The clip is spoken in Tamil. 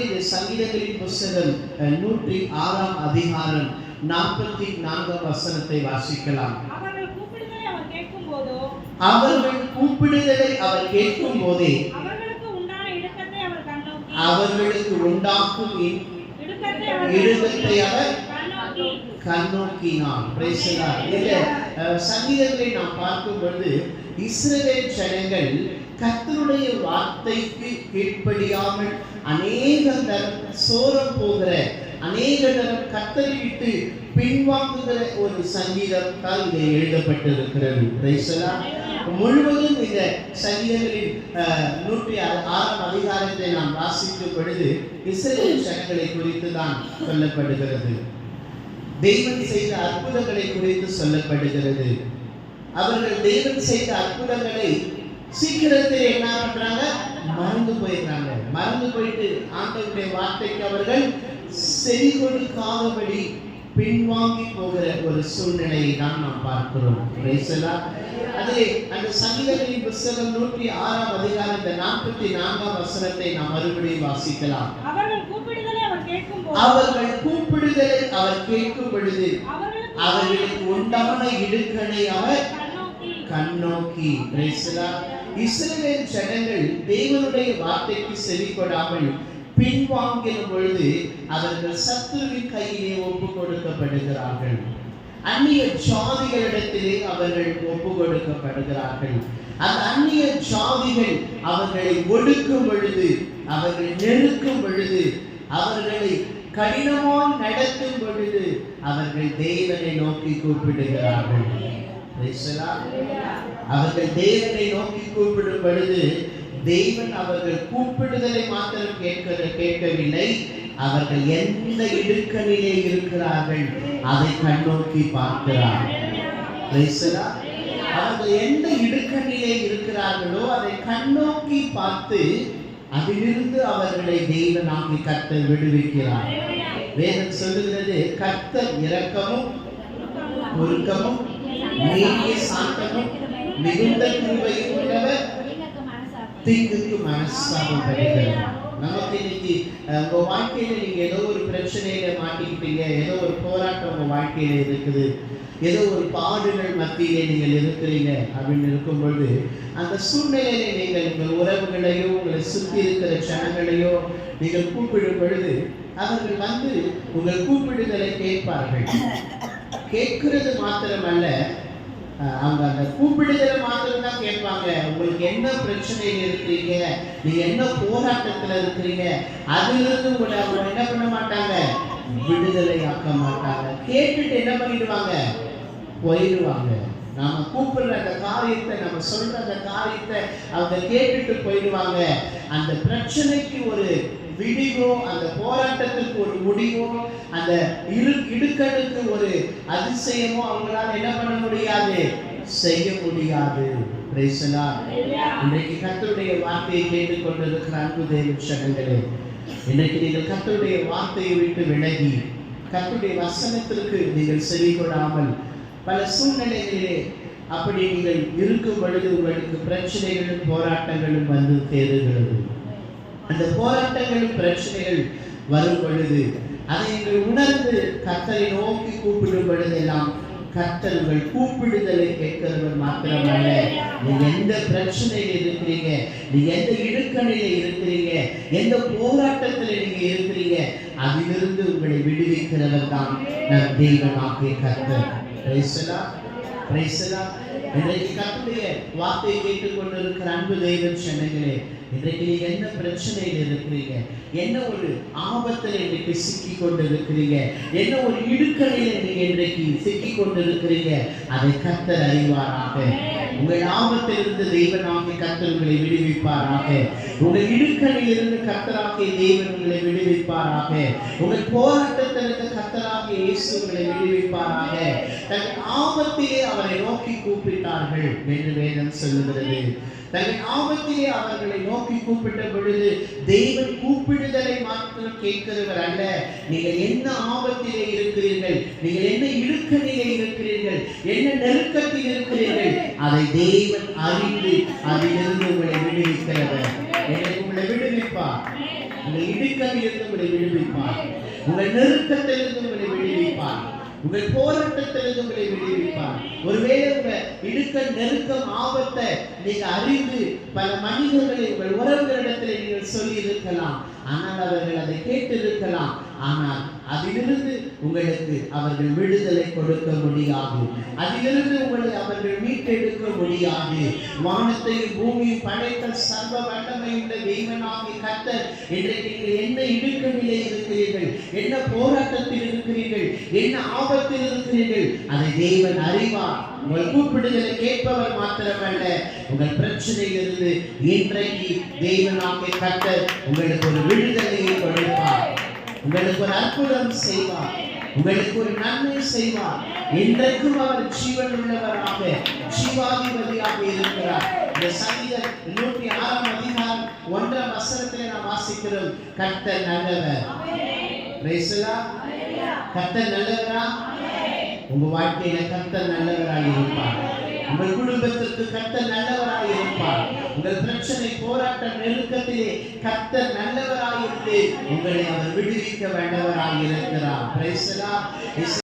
இந்த சங்கீதங்களின் புஸ்தகம் நூற்றி ஆறாம் அதிகாரம் நாற்பத்தி நான்காம் வசனத்தை வாசிக்கலாம். அவர்கள் கூப்பிடுதலை அவர் கேட்கும் போதோ அவர்களுக்கு உண்டாக்கும் இடுக்கத்தை அவர் கண்ணோக்கினான் சங்கீதங்களை நாம் பார்க்கும் பொழுது இஸ்ரவேல் ஜனங்கள் கத்தருடைய வார்த்தைக்கு கீழ்ப்படியாமல் அநேக தரம் சோரம் போகிற அநேக தரம் கத்தரை விட்டு பின்வாங்குகிற ஒரு சங்கீதத்தால் இதை எழுதப்பட்டிருக்கிறது. முழுவதும் இந்த சங்கீதங்களின் அஹ், நூற்றி ஆறாம் அதிகாரத்தை நாம் வாசிக்கும் பொழுது இஸ்ரேல் ஜனங்களை குறித்து தான் சொல்லப்படுகிறது. தெய்வம் செய்த அற்புதங்களை குறித்து சொல்லப்படுகிறது. அவர்கள் தெய்வம் செய்த அற்புதங்களை சீக்கிரத்தில் என்ன பண்றாங்க? மறந்து போயிடுறாங்க. மறந்து போயிட்டு ஆண்டவருடைய வார்த்தைக்கு அவர்கள் செவி கொடுக்காதபடி பின்வாங்கி போகிற ஒரு சூழ்நிலையை தான் நாம் பார்க்கிறோம். அதிலே அந்த சங்கீதங்களின் புஸ்தகம் நூற்றி ஆறாம் அதிகாரம் இந்த நாற்பத்தி நான்காம் வசனத்தை நாம் மறுபடியும் வாசிக்கலாம். அவர்கள் கூப்பிடுதலை அவர் கேட்கும் பொழுது அவர்களுக்கு உண்டான இடுக்கணை அவர் கண்ணோக்கி. கண்ணோக்கி. இஸ்ரேல் ஜனங்கள் தேவனுடைய வார்த்தைக்கு செவிப்படாமல் பின்வாங்கின பொழுது அவர்கள் சத்துருவின் கையிலே ஒப்பு கொடுக்கப்படுகிறார்கள் அந்நிய ஜாதிகளிடத்திலே அவர்கள் ஒப்பு கொடுக்கப்படுகிறார்கள் அந்த அந்நிய ஜாதிகள் அவர்களை ஒடுக்கும் பொழுது அவர்கள் நெருக்கும் பொழுது அவர்களை கடினமாக நடத்தும் பொழுது அவர்கள் தேவனை நோக்கி கூப்பிடுகிறார்கள். அவர்கள் தேவனை நோக்கி கூப்பிடும் பொழுது தேவன் அவர்கள் கூப்பிடுதலை மாத்திரம் கேட்கிற கேட்கவில்லை. அவர்கள் எந்த இடுக்கணிலே இருக்கிறார்கள் அதை கண்ணோக்கி பார்க்கிறார். அவர்கள் எந்த இடுக்கணிலே இருக்கிறார்களோ அதை கண்ணோக்கி பார்த்து அதிலிருந்து அவர்களை தெய்வனாகி கத்தல் விடுவிக்கிறார். வேதம் சொல்லுகிறது கத்தல் இரக்கமும் உருக்கமும் நீடிய சாந்தமும் மிகுந்த கிருபையும் உள்ளவர் தீங்குக்கு மனசாபம் பெறுகிறார் நமக்கு இன்னைக்கு உங்க வாழ்க்கையில நீங்க ஏதோ ஒரு பிரச்சனையில மாட்டிக்கிட்டீங்க ஏதோ ஒரு போராட்டம் உங்க வாழ்க்கையில இருக்குது ஏதோ ஒரு பாடுகள் மத்தியிலே நீங்கள் இருக்கிறீங்க அப்படின்னு இருக்கும் பொழுது அந்த சூழ்நிலையில நீங்கள் உங்கள் உறவுகளையோ உங்களை சுற்றி இருக்கிற ஜனங்களையோ நீங்கள் கூப்பிடும் பொழுது அவர்கள் வந்து உங்கள் கூப்பிடுதலை கேட்பார்கள். கேட்கிறது மாத்திரமல்ல அவங்க அந்த கூப்பிடுதலை மாதிரி தான் கேட்பாங்க. உங்களுக்கு என்ன பிரச்சனையில் இருக்கிறீங்க? நீங்க என்ன போராட்டத்துல இருக்கிறீங்க? அதிலிருந்து உங்களை அவங்க என்ன பண்ண மாட்டாங்க? விடுதலை ஆக்க மாட்டாங்க. கேட்டுட்டு என்ன பண்ணிடுவாங்க? போயிடுவாங்க. நாம கூப்பிடுற அந்த காரியத்தை நம்ம சொல்ற அந்த காரியத்தை அவங்க கேட்டுட்டு போயிடுவாங்க. அந்த பிரச்சனைக்கு ஒரு விடிவோ அந்த போராட்டத்துக்கு ஒரு முடிவோ அந்த இரு இடுக்கடுக்கு ஒரு அதிசயமோ அவங்களால என்ன பண்ண முடியாது? செய்ய முடியாது. இன்றைக்கு கத்தருடைய வார்த்தையை கேட்டுக்கொண்டிருக்கிற அன்பு தேவ சகங்களே இன்றைக்கு நீங்கள் கத்தருடைய வார்த்தையை விட்டு விலகி கத்துடைய வசனத்திற்கு நீங்கள் செவி கொடாமல் பல சூழ்நிலைகளிலே அப்படி நீங்கள் இருக்கும் பொழுது உங்களுக்கு பிரச்சனைகளும் போராட்டங்களும் வந்து தேடுகிறது அந்த போராட்டங்கள் பிரச்சனைகள் வரும் பொழுது அதை நீங்கள் உணர்ந்து கத்தரை நோக்கி கூப்பிடும் பொழுதெல்லாம் கர்த்தர் உங்கள் கூப்பிடுதலை கேட்கிறவர் மாத்திரமல்ல. நீங்க எந்த பிரச்சனையில இருக்கிறீங்க? நீங்க எந்த இடுக்கணில இருக்கிறீங்க? எந்த போராட்டத்துல நீங்க இருக்கிறீங்க? அதிலிருந்து உங்களை விடுவிக்கிறவர் தான் நம் தெய்வமாகிய கத்தர் Praise the Lord. Praise the இன்றைக்கு வார்த்தையை கேட்டுக்கொண்டிருக்கிற அன்பு தெய்வம் சென்னைகளே இன்றைக்கு நீங்க என்ன பிரச்சனையில் இருக்கிறீங்க? என்ன ஒரு ஆபத்தில் இன்றைக்கு சிக்கி கொண்டு இருக்கிறீங்க என்ன ஒரு இடுக்கலையில் நீங்க இன்றைக்கு சிக்கி கொண்டு இருக்கிறீங்க அதை கர்த்தர் அறிவாராக. உங்கள் ஆபத்திலிருந்து தெய்வனாக கத்தர் உங்களை விடுவிப்பாராக. உங்கள் இடுக்கணில் இருந்து தெய்வன் உங்களை விடுவிப்பாராக. உங்கள் போராட்டத்திலிருந்து கர்த்தராகிய இயேசு உங்களை விடுவிப்பாராக. தன் ஆபத்திலே அவரை நோக்கி கூப்பிட்டார்கள் என்று வேதம் சொல்லுகிறது. தங்கள் ஆபத்திலே அவர்களை நோக்கி கூப்பிட்ட பொழுது தெய்வன் கூப்பிடுதலை மாத்திரம் கேட்கிறவர் அல்ல. நீங்கள் என்ன ஆபத்திலே இருக்கிறீர்கள்? நீங்கள் என்ன இடுக்கணிலே இருக்கிறீர்கள்? என்ன நெருக்கத்தில் இருக்கிறீர்கள்? அதை தெய்வன் அறிந்து அதிலிருந்து உங்களை விடுவிக்கிறவர். என்னை விடுவிப்பார். உங்கள் இடுக்கமிலிருந்து உங்களை விடுவிப்பார். உங்கள் நெருக்கத்திலிருந்து உங்களை விடுவிப்பார். உங்கள் போராட்டத்திலிருந்து உங்களை விடுவிப்பார். ஒருவேளை உங்க இடுக்க நெருக்கம் ஆபத்தை நீங்க அறிந்து பல மனிதர்களை உங்கள் உறவுகளிடத்தில் நீங்கள் சொல்லி இருக்கலாம் ஆனால் அவர்கள் அதை கேட்டிருக்கலாம். ஆனால் அதிலிருந்து உங்களுக்கு அவர்கள் விடுதலை கொடுக்க முடியாது. அதிலிருந்து உங்களை அவர்கள் மீட்டெடுக்க முடியாது. வானத்தையும் பூமியும் படைத்த சர்வ வல்லமையுள்ள தெய்வனாகி கத்தர் இன்றைக்கு நீங்கள் என்ன இடுக்கவில்லை இருக்கிறீர்கள்? என்ன போராட்டத்தில் இருக்கிறீர்கள்? என்ன ஆபத்தில் இருக்கிறீர்கள்? அதை தெய்வன் அறிவார். உங்கள் கூப்பிடுதலை கேட்பவர் மாத்திரமல்ல. உங்கள் பிரச்சனையிலிருந்து இன்றைக்கு தேவனாகிய கத்தர் உங்களுக்கு ஒரு விடுதலையை கொடுப்பார். உங்களுக்கு ஒரு அற்புதம் செய்வார். உங்களுக்கு ஒரு நன்மை செய்வார். இன்றைக்கும் அவர் ஜீவன் உள்ளவராக ஜீவாதிபதியாக இருக்கிறார். இந்த சங்கீத நூற்றி ஆறாம் அதிகாரம் ஒன்றாம் வசனத்தை நாம் வாசிக்கிறோம். கத்த நல்லவர். கத்த நல்லவரா? உங்க வாழ்க்கையில கத்த நல்லவராக இருப்பார் உங்கள் குடும்பத்திற்கு கத்த நல்லவராக இருப்பார் உங்கள் பிரச்சனை போராட்ட நெருக்கத்திலே கத்த நல்லவராக இருந்து உங்களை அவர் விடுவிக்க வேண்டவராக இருக்கிறார்